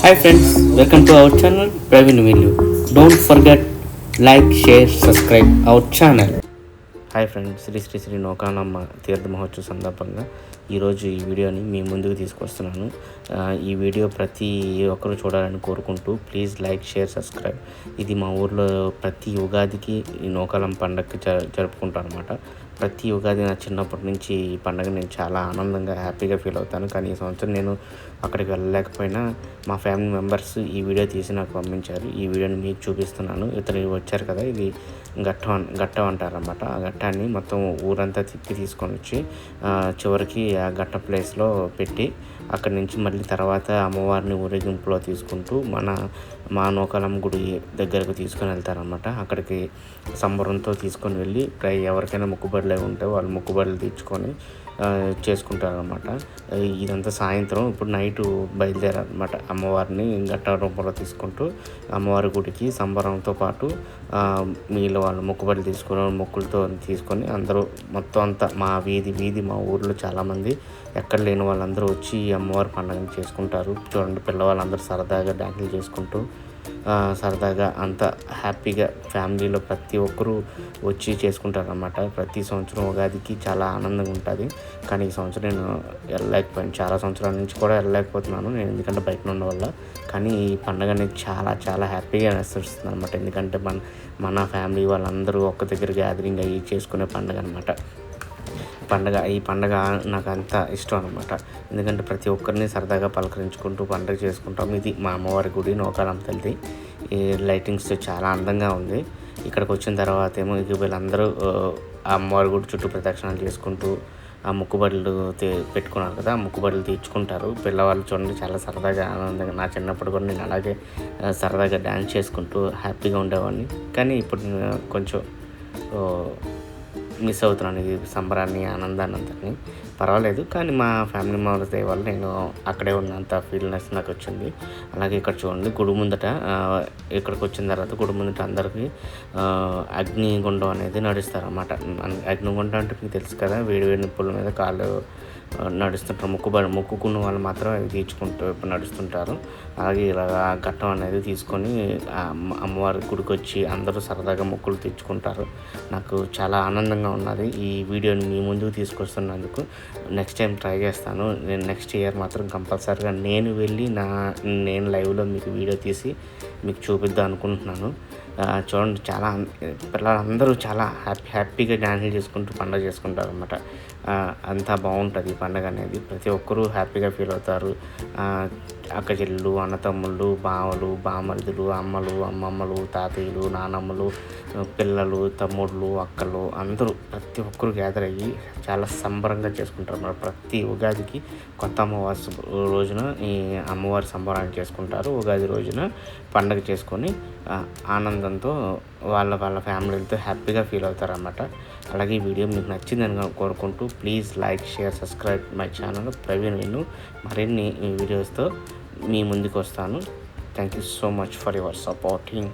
Hi friends, welcome to our channel Praveen Video. Don't forget like, share, subscribe our channel. Hi friends Sri Sri Sri Naukanamma తీర్థ మహోత్సవ సందర్భంగా ఈరోజు ఈ వీడియోని మీ ముందుకు తీసుకొస్తున్నాను. ఈ వీడియో ప్రతి ఒక్కరు చూడాలని కోరుకుంటూ ప్లీజ్ లైక్ షేర్ సబ్స్క్రైబ్. ఇది మా ఊర్లో ప్రతి ఉగాదికి ఈ పండగకి జ జరుపుకుంటాను అనమాట ప్రతి ఉగాది నా చిన్నప్పటి నుంచి ఈ పండగ నేను చాలా ఆనందంగా హ్యాపీగా ఫీల్ అవుతాను. కానీ ఈ సంవత్సరం నేను అక్కడికి వెళ్ళలేకపోయినా మా ఫ్యామిలీ మెంబర్స్ ఈ వీడియో తీసి నాకు పంపించారు. ఈ వీడియోని మీకు చూపిస్తున్నాను. ఇతను వచ్చారు కదా ఇది ఘట్టం ఘట్టం అంటారనమాట ఆ గట్టాన్ని మొత్తం ఊరంతా తిప్పి తీసుకొని వచ్చి చివరికి ఆ గట్ట ప్లేస్లో పెట్టి అక్కడి నుంచి మళ్ళీ తర్వాత అమ్మవారిని ఊరేగింపులో తీసుకుంటూ మన మా నూకాలమ్మ గుడి దగ్గరకు తీసుకొని వెళ్తారనమాట అక్కడికి సంబరంతో తీసుకొని వెళ్ళి ఎవరికైనా మొక్కుబడులు ఉంటే వాళ్ళు మొక్కుబడులు తీర్చుకొని చేసుకుంటారనమాట ఇదంతా సాయంత్రం ఇప్పుడు నైట్ బయలుదేరారనమాట అమ్మవారిని గట్ట రూపంలో తీసుకుంటూ అమ్మవారి గుడికి సంబరంతో పాటు మీలో వాళ్ళు మొక్కుబడి తీసుకుని మొక్కులతో తీసుకొని అందరూ మొత్తం అంతా మా వీధి వీధి మా ఊర్లో చాలామంది ఎక్కడ లేని వాళ్ళందరూ వచ్చి ఈ అమ్మవారి పండుగను చేసుకుంటారు. చూడండి పిల్లవాళ్ళందరూ సరదాగా డ్యాన్సులు చేసుకుంటూ సరదాగా అంత హ్యాపీగా ఫ్యామిలీలో ప్రతి ఒక్కరూ వచ్చి చేసుకుంటారనమాట ప్రతి సంవత్సరం ఉగాదికి చాలా ఆనందంగా ఉంటుంది. కానీ ఈ సంవత్సరం నేను వెళ్ళలేకపోయాను. చాలా సంవత్సరాల నుంచి కూడా వెళ్ళలేకపోతున్నాను. నేను ఎందుకంటే బయట ఉన్న వల్ల. కానీ ఈ పండుగ అనేది చాలా చాలా హ్యాపీగా అనిపిస్తుంది అనమాట ఎందుకంటే మన మన ఫ్యామిలీ వాళ్ళందరూ ఒక్క దగ్గర గ్యాదరింగ్ అయ్యి చేసుకునే పండుగ అనమాట పండగ ఈ పండగ నాకు అంత ఇష్టం అనమాట ఎందుకంటే ప్రతి ఒక్కరిని సరదాగా పలకరించుకుంటూ పండగ చేసుకుంటాం. ఇది మా అమ్మవారి గుడి నోకాలం తల్లి. ఈ లైటింగ్స్ చాలా అందంగా ఉంది. ఇక్కడికి వచ్చిన తర్వాత ఏమో ఇక వీళ్ళందరూ ఆ, అమ్మవారి గుడి చుట్టూ ప్రదక్షిణాలు చేసుకుంటూ ఆ ముక్కుబడులు పెట్టుకున్నారు కదా ఆ ముక్కుబడులు తీర్చుకుంటారు. పిల్లవాళ్ళు చూడండి చాలా సరదాగా ఆనందంగా నా చిన్నప్పుడు కూడా నేను అలాగే సరదాగా డ్యాన్స్ చేసుకుంటూ హ్యాపీగా ఉండేవాడిని. కానీ ఇప్పుడు నేను కొంచెం మిస్ అవుతున్నాను ఈ సంబరాన్ని ఆనందాన్ని అంతని పర్వాలేదు కానీ మా ఫ్యామిలీ మెంబర్స్ వల్ల నేను అక్కడే ఉన్నంత ఫీల్నెస్ నాకు వచ్చింది. అలాగే ఇక్కడ చూడండి గుడి ముందట ఇక్కడికి వచ్చిన తర్వాత గుడి ముందట అందరికీ అగ్నిగుండం అనేది నడుస్తారన్నమాట. అగ్నిగుండం అంటే మీకు తెలుసు కదా వేడి వేడి నిప్పుల మీద కాళ్ళు నడుస్తుంటారు. మొక్కుబడి మొక్కుకున్న వాళ్ళు మాత్రం అవి తీర్చుకుంటూ నడుస్తుంటారు. అలాగే ఇలా ఘట్టం అనేది తీసుకొని అమ్మవారి గుడికి వచ్చి అందరూ సరదాగా మొక్కులు తెచ్చుకుంటారు నాకు చాలా ఆనందంగా ఉన్నది. ఈ వీడియోని మీ ముందుకు తీసుకొస్తున్నందుకు నెక్స్ట్ టైం ట్రై చేస్తాను. నేను నెక్స్ట్ ఇయర్ మాత్రం కంపల్సరీగా నేను వెళ్ళి నా నేను లైవ్లో మీకు వీడియో తీసి మీకు చూపిద్దాం అనుకుంటున్నాను. చూడండి చాలా పిల్లలందరూ చాలా హ్యాపీ హ్యాపీగా డ్యాన్సులు చేసుకుంటూ పండుగ చేసుకుంటారు అనమాట అంతా బాగుంటుంది ఈ అనేది. ప్రతి ఒక్కరూ హ్యాపీగా ఫీల్ అవుతారు. అక్క చెల్లెలు అన్నతమ్ముళ్ళు బావలు బామరుదులు అమ్మలు అమ్మమ్మలు తాతయ్యలు నానమ్మలు పిల్లలు తమ్ముళ్ళు అక్కలు అందరూ ప్రతి ఒక్కరు గ్యాదర్ అయ్యి చాలా సంబరంగా చేసుకుంటారు. అన్నమాట ప్రతి ఉగాదికి కొత్త అమ్మవారి రోజున ఈ అమ్మవారి సంబరాన్ని చేసుకుంటారు. ఉగాది రోజున పండగ చేసుకొని ఆనందంతో వాళ్ళ వాళ్ళ ఫ్యామిలీలతో హ్యాపీగా ఫీల్ అవుతారు అన్నమాట అలాగే ఈ వీడియో మీకు నచ్చిందని కోరుకుంటూ please like share subscribe my channel Praveen Vinu మరిన్ని వీడియోస్తో మీ ముందుకు వస్తాను. Thank you so much for your supporting